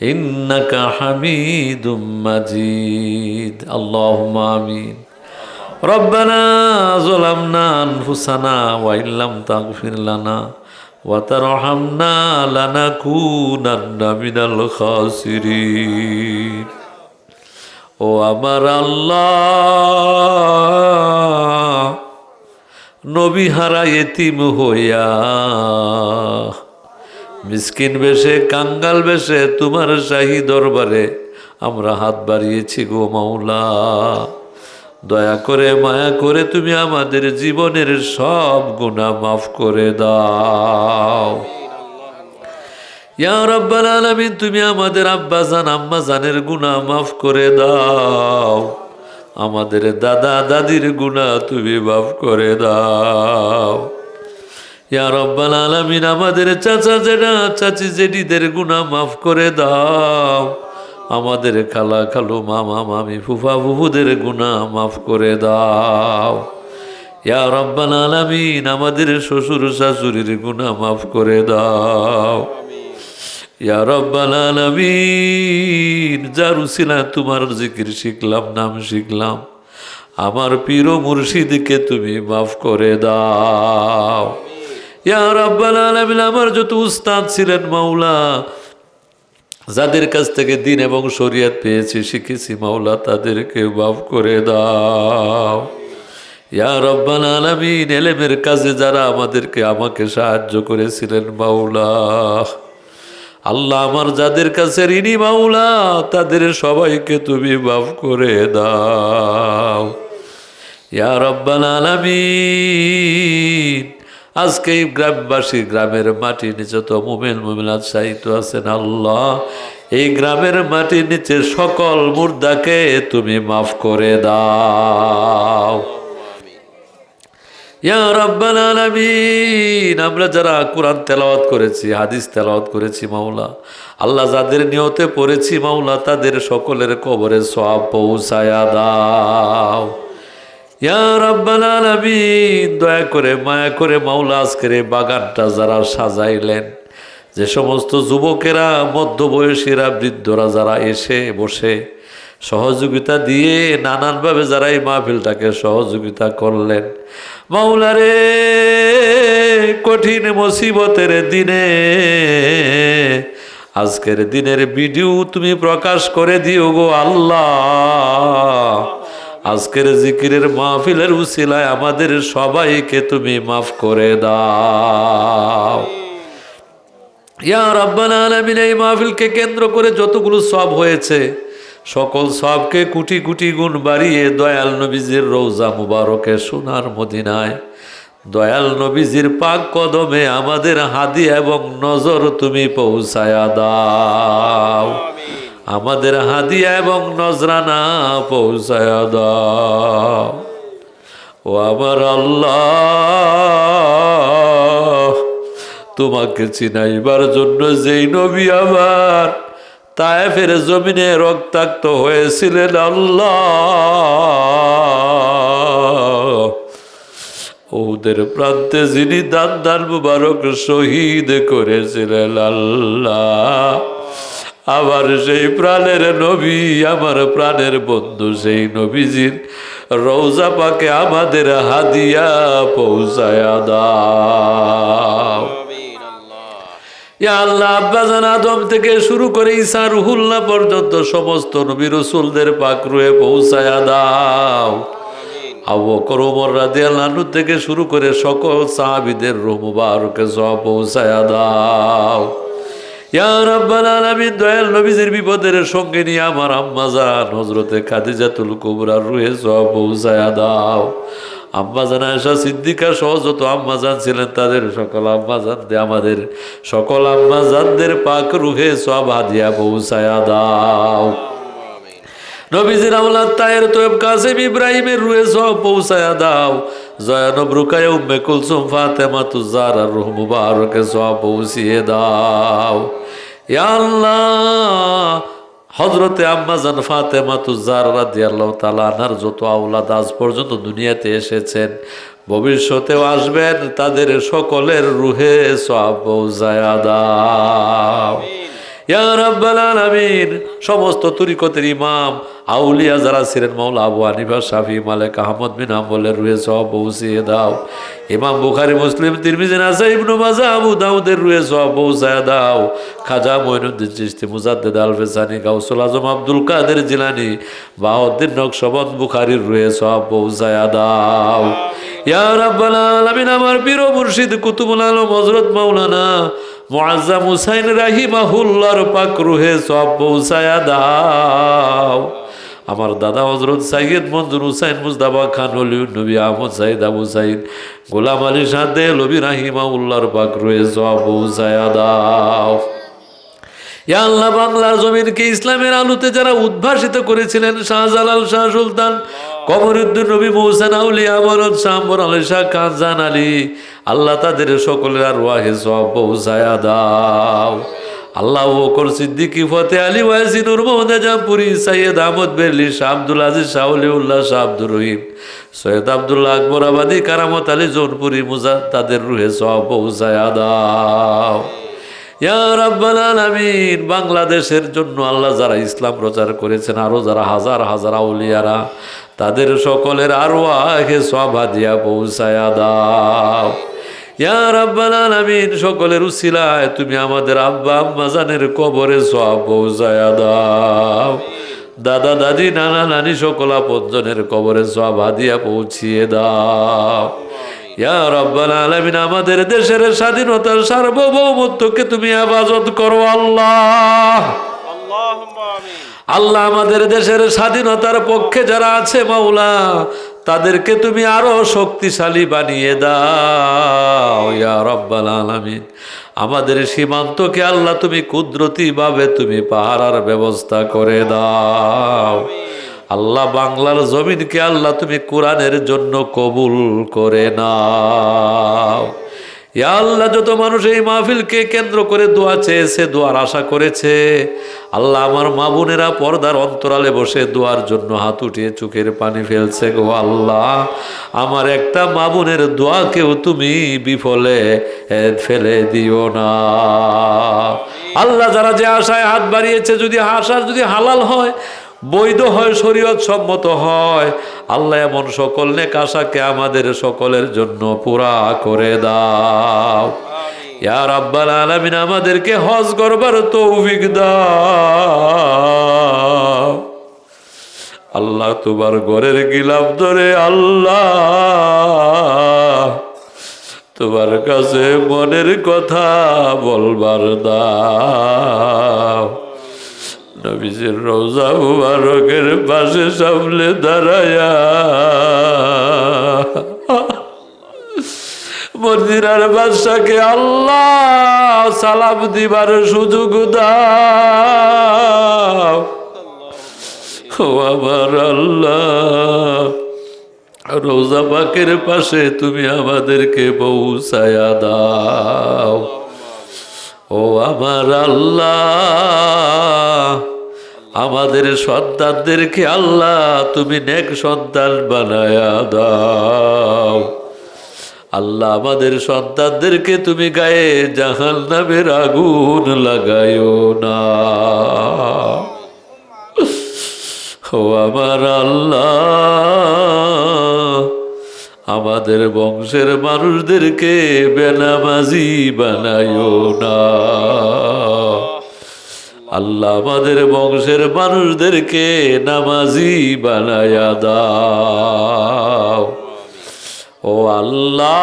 ইন্নাকা হামিদুম আমার নবী হারা এতিম হইয়া মিসকিন বেশে, কাঙ্গাল বেশে, তোমার শাহী দরবারে আমরা হাত বাড়িয়েছি গো মাওলা। দয়া করে, মায়া করে তুমি আমাদের জীবনের সব গুণা মাফ করে দাও। ইয়া রব্বাল আলামিন, তুমি আমাদের আব্বা জান আম্মা জানের গুণা মাফ করে দাও। আমাদের দাদা দাদির গুণা তুমি মাফ করে দাও। ইয়া রব্বাল আলামিন, আমাদের চাচা জেঠা চাচি জেডিদের গুণা মাফ করে দাও। আমাদের খালা খালু মামা মামি ফুফা ফুফুদের গুণা মাফ করে দাও। ইয়া রব্বাল আলামিন, আমাদের শ্বশুর শাশুড়ির গুণা মাফ করে দাও। ইয়া রব্বাল আলামিন, যার উসিলা তোমার জিকির শিখলাম, নাম শিখলাম, আমার পীর মুর্শিদকে তুমি মাফ করে দাও। ইয়া রব্বাল আলামিন, আমার যত উস্তাদ ছিলেন মাওলা, যাদের কাছ থেকে দিন এবং শরিয়ত পেয়েছি, শিখেছি মাওলা, তাদেরকে মাফ করে দাও। রব্বাল আলামিন, এলেমের কাজে যারা আমাদেরকে, আমাকে সাহায্য করেছিলেন মাওলা। আল্লাহ আমার যাদের কাছে ঋণী মাওলা, তাদের সবাইকে তুমি মাফ করে দাও। ইয়া রব্বাল আলামিন আজকে এই গ্রামবাসী, গ্রামের মাটির নিচে তো মুমেন মুমিনাত সাহিত্য আছেন, আল্লাহ। এই গ্রামের মাটির নিচে সকল মুর্দাকে তুমি মাফ করে দাও। আমরা যারা কোরআন তেলাওয়াত করেছি, হাদিস তেলাওয়াত করেছি, মাওলা, আল্লাহ যাদের নিয়তে পড়েছি, মাওলা, তাদের সকলের কবরে সব পৌঁছায়া দাও। দয়া করে মায়া করে মাওলা আজকের এই বাগানটা যারা সাজাইলেন, যে সমস্ত যুবকেরা, মধ্যবয়সীরা, বৃদ্ধরা যারা এসে বসে সহযোগিতা দিয়ে নানানভাবে যারা এই মাহফিলটাকে সহযোগিতা করলেন মাওলারে কঠিন মুসিবতের দিনে আজকের দিনের ভিডিও তুমি প্রকাশ করে দিও গো আল্লাহ। আজকের জিকিরের মাহফিলের উসিলায় আমাদের সবাইকে তুমি মাফ করে দাও। ইয়া রাব্বাল আলামিন, এই মাহফিলকে কেন্দ্র করে যতগুলো সব হয়েছে, সকল সবকে কুটি কুটি গুণ বাড়িয়ে দয়াল নবীজির রৌজা মুবারকে সোনার মদিনায়। দয়াল নবীজির পাক কদমে আমাদের হাদি এবং নজর তুমি পৌঁছায়া দাও। আমাদের হাদিয়া এবং নজরানা পৌঁছায় দাও। ও আমার আল্লাহ, তোমাকে চিনাইবার জন্য যেই নবী আমার তায়েফের জমিনে রক্তাক্ত হয়েছিলেন আল্লাহ। ওদের প্রান্তে যিনি দান দান মুবারক শহীদ করেছিলেন আল্লাহ। আমার সেই প্রাণের নবী, আমার প্রাণের বন্ধু সেই নবীজির রৌজা পাকে আমাদের হাদিয়া পৌঁছায়া দাও। আল্লাহ আব্বাজান আদম থেকে শুরু করে ঈসা রুহুল্লাহ পর্যন্ত সমস্ত নবী রসুলদের পাক রুয়ে পৌঁছায়া দাও। আবু করমর রাদিয়াল্লাহু থেকে শুরু করে সকল সাহাবীদের রুহ মুবারকে সব পৌঁছায়া দাও। দয়াল নবীজির বিপদের সঙ্গে নিয়ে আমার আম্মাজান হজরতে খাদিজাতুল কুবরার রুহে সব পৌঁছায়া দাও। আম্মাজান আয়সা সিদ্দিকা সহ যত আম্মাজান ছিলেন, তাদের সকল আম্মাজান দিয়ে আমাদের সকল আম্মাজানদের পাক রুহে সব হাদিয়া পৌঁছায়া দাও। নবীজির আওলাদ তায়ের তোয়েব কাসিম ইব্রাহিমের রুয়ে সব পৌঁছায়া দাও। জয়ানব রুকায় উম্মে কুলসুম ফাতেমা তুজার রুহ মুবারকে সব দাও। আল্লাহ হজরতে আম্মাজান ফাতেমা তুজার রাদিয়াল্লাহু তাআলা আনহার যত আওলাদ আজ পর্যন্ত দুনিয়াতে এসেছেন, ভবিষ্যতেও আসবেন, তাদের সকলের রুহে সব পৌঁছায়া দাও। ইয়া রাব্বাল আলামিন। সমস্ত তরিকতের ইমাম, আউলিয়া যারা ছিলেন, মাওলা আবু হানিফা, শাফি, মালিক, আহমদ বিন হাম্বলের রুহে সব পৌঁছিয়ে দাও। ইমাম বুখারি, মুসলিম, তিরমিজি, নাসাই, ইবনু মাজা, আবু দাউদের রুহে সব পৌঁছায় দাও। খাজা মঈনুদ্দিন চিশতি, মুজাদ্দিদ আল ফেসানি গাউসুল আজম আব্দুল কাদের জিলানি বাউদ্দিন নকশবন্দ বুখারির রুহে সব পৌঁছায় দাও। ইয়া রাব্বাল আলামিন, আমার ও মুর্শিদ কুতুবুল আলম, হযরত মাওলানা মুআজ্জাম হুসাইন রাহিমাহুল্লাহর পাক রুহে সব পৌঁছায়া দাও। আমার দাদা হজরত সাইয়দ মঞ্জুর হুসাইন মুজদাবা খান হলিউড নবী আহমদ সাইদ আবু সাইদ, গোলাম আলী সাদে লবি রাহিমাউল্লাহর পাক রুহে সব পৌঁছায়া দাও। আল্লাহ, বাংলার জমিনকে ইসলামের আলোতে যারা উদ্ভাসিত করেছিলেন, শাহজালাল শাহ সুলতান কমরুদ্দিন নবী মৌসান আউলিয়া আমরত শাহবর আলী শাহ কানজান আলী, আল্লাহ তাদের সকলের আর ওয়াহে সব পৌঁছায়া দাও। আল্লাহ ওকর সিদ্দিকি, ফতে আলী ওয়াসি নুর মোহাম্মদ জামপুরি সৈয়দ আহমদ বেরলি, শাহ আব্দুল আজিজ, শাহ উল্লাহ শাহ আব্দুর রহিম, সৈয়দ আব্দুল্লাহ আকবর আবাদি, কারামত আলী, জোনপুরি মুজা তাদের রুহে সব পৌঁছায়া দাও। ইয়া রাব্বাল আলামিন, বাংলাদেশের জন্য আল্লাহ যারা ইসলাম প্রচার করেছেন আরও যারা হাজার হাজার আউলিয়ারা, তাদের সকলের আরও আগে সব হাদিয়া পৌঁছায়া দাও। ইয়া রাব্বাল আলামিন, সকলের উসিলায় তুমি আমাদের আব্বা আম্মা জানের কবরে সব পৌঁছায়া দাও। দাদা, দাদি, নানা, নানি, সকল আপনজনের কবরে সব হাদিয়া পৌঁছিয়ে দাও। ইয়া রব্বাল আলামিন আমাদের দেশের স্বাধীনতার সার্বভৌমত্বকে তুমি হেফাজত করো আল্লাহ। আল্লাহ আমাদের দেশের স্বাধীনতার পক্ষে যারা আছে মাওলা তাদেরকে তুমি আরও শক্তিশালী বানিয়ে দাও ইয়া রব্বাল আলামিন। আমাদের সীমান্তকে আল্লাহ তুমি কুদরতিভাবে তুমি পাহারার ব্যবস্থা করে দাও। আল্লাহ বাংলার জমিনকে আল্লাহ তুমি কোরআনের জন্য কবুল করে নাও। আল্লাহ, যত মানুষ এই মাহফিলকে কেন্দ্র করে দোয়া চেয়েছে, দোয়ার আশা করেছে, আল্লাহ আমার মা বোনেরা পর্দার অন্তরালে বসে দোয়ার জন্য হাত উঠিয়ে চোখের পানি ফেলছে গো আল্লাহ। আমার একটা মা বোনের দোয়াকেও তুমি বিফলে ফেলে দিও না। আল্লাহ যারা যে আশায় হাত বাড়িয়েছে, যদি আশার যদি হালাল হয় বৈধ হয় শরীয়ত সম্মত হয়। আল্লাহ এমন সকল নেক আশাকে আমাদের সকলের জন্য পুরা করে দাও। ইয়া রাব্বাল আলামিন আমাদেরকে হজ করবার তৌফিক দাও। আল্লাহ তোমার ঘরের গিলাম ধরে আল্লাহ তোমার কাছে মনের কথা বলবার দাও। নবীজির রোজা মুবারকের পাশে সামলে দাঁড়ায়া। মদিনার বাদশাকে আল্লাহ সালাম দিবার সুযোগ দাও। ও আমার আল্লাহ, রোজা পাকের পাশে তুমি আমাদেরকে পৌঁছায়া দাও। ও আমার আল্লাহ, আমাদের সন্তানদেরকে আল্লাহ তুমি নেক সন্তান বানায়া দাও। আল্লাহ আমাদের সন্তানদেরকে তুমি গায়ে জাহান নামের আগুন লাগাইও না। ও আমার আল্লাহ আমাদের বংশের মানুষদেরকে বেনামাজি বানাইও না। আল্লাহ আমাদের বংশের মানুষদেরকে নামাজি বানায়া দাও। ও আল্লাহ,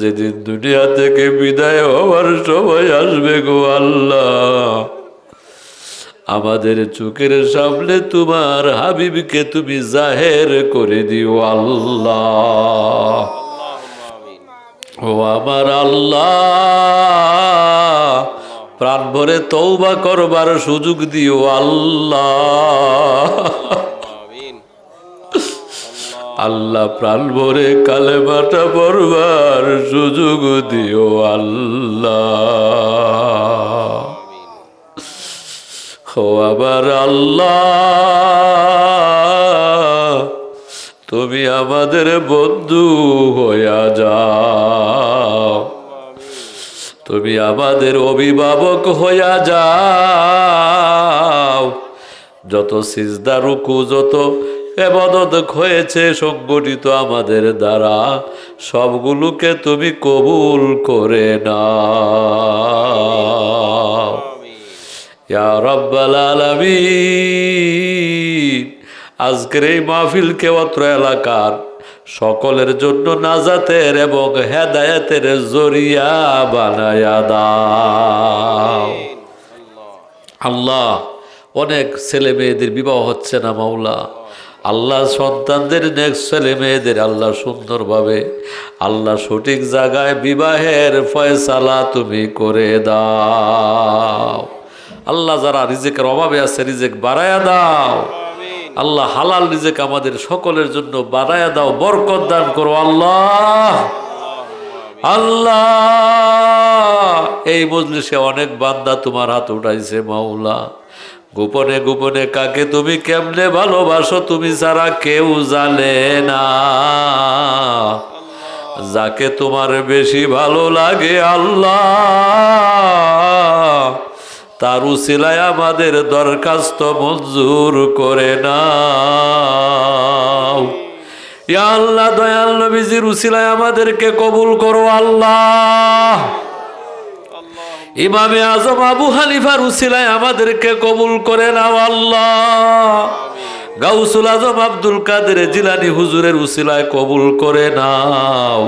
যেদিন দুনিয়া থেকে বিদায় হওয়ার সময় আসবে গো আল্লাহ। আমাদের চোখের সামনে তোমার হাবিবকে তুমি জাহের করে দিও আল্লাহ। ও আমার আল্লাহ, প্রাণ ভরে তৌবা করবার সুযোগ দিও আল্লাহ। আল্লাহ, প্রাণ ভরে কালেমাটা পড়বার সুযোগ দিও আল্লাহ। আবার আল্লাহ, তুমি আমাদের বন্ধু হইয়া যাও। তুমি আমাদের অভিভাবক হইয়া যাও। যত সিজদা, রুকু, যত এবাদত হয়েছে, সংগঠিত আমাদের দ্বারা, সবগুলোকে তুমি কবুল করে নাও। ইয়া রব্বাল আলামিন। আজকের এই মাহফিলকে অত্র এলাকার সকলের জন্য নাজাতের এবং হেদায়েতের জরিয়া বানায়া দাও। আল্লাহ, অনেক ছেলে মেয়েদের বিবাহ হচ্ছে না মাওলা। আল্লাহ সন্তানদের নেক্সট ছেলে মেয়েদের আল্লাহ সুন্দরভাবে, আল্লাহ সঠিক জায়গায় বিবাহের ফয়সালা তুমি করে দাও। আল্লাহ যারা রিজেকের অভাবে আছে রিজেক বাড়ায়া দাও। আল্লাহ হালাল রিজেক আমাদের সকলের জন্য বাড়ায়া দাও বরকত দান করো আল্লাহ। আল্লাহ এই মজলিসে অনেক বান্দা তোমার হাত উঠাইছে মাওলা। গোপনে গোপনে কাকে তুমি কেমনে ভালোবাসো তুমি ছাড়া কেউ জানে না। যাকে তোমার বেশি ভালো লাগে আল্লাহ। তার উসিলায় আমাদের দরখাস্ত মঞ্জুর করে ইয়া আল্লাহ, দয়াল নবীজির উসিলায় আমাদেরকে কবুল করো আল্লাহ। ইমামে আজম আবু হানিফার উসিলায় আমাদেরকে কবুল করে নাও আল্লাহ। গাউসুল আজম আব্দুল কাদের জিলানি হুজুরের উসিলায় কবুল করে নাও।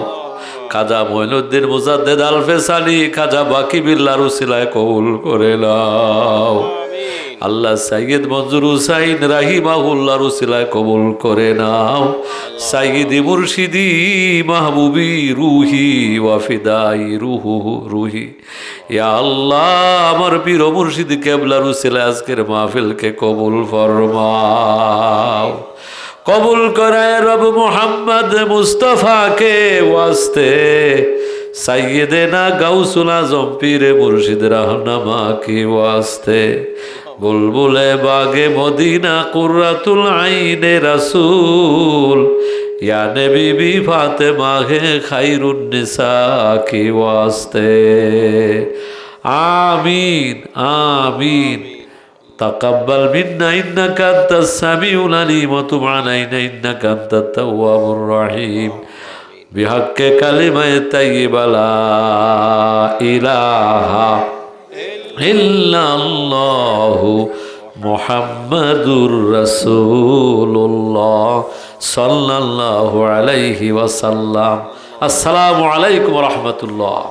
খাজা মঈনুদ্দিন মুজাদ্দেদ আল ফেসালি খাজা বাকি বিল্লার উসিলায় কবুল করে নাও। আল্লাহ সাইয়দ মঞ্জুর হুসাইন রাহিমাহুল্লাহ রুসিলায় কবুল করে নাও। সাইয়দি মুর্শিদি মাহবুবি রুহি ওয়াফিদাই রুহু রুহি। ইয়া আল্লাহ আমার পীর মুর্শিদ কেবলা রুসিলা আজকের মাহফিলকে কবুল ফরমাও। কবুল করায় রব মোহাম্মদ মুস্তফাকে ওয়াস্তে। সাইয়েদেনা গাউসুল আজম, পীরে মুর্শিদ রাহনামা কি ওয়াস্তে। বুলবুলে বাগে মদিনা কুর্রাতুল আইনে রাসূল। ইয়ানে বিবি ফাতে ফাতেমা হে খাইরুন নিসা কি ওয়াস্তে। আমিন আমিন। تقبل منا إنك أنت السميع العليم وتب علينا إنك أنت التواب الرحيم بحق كلمة طيبة لا إله إلا الله محمد رسول الله صلى الله عليه وسلم السلام عليكم ورحمة الله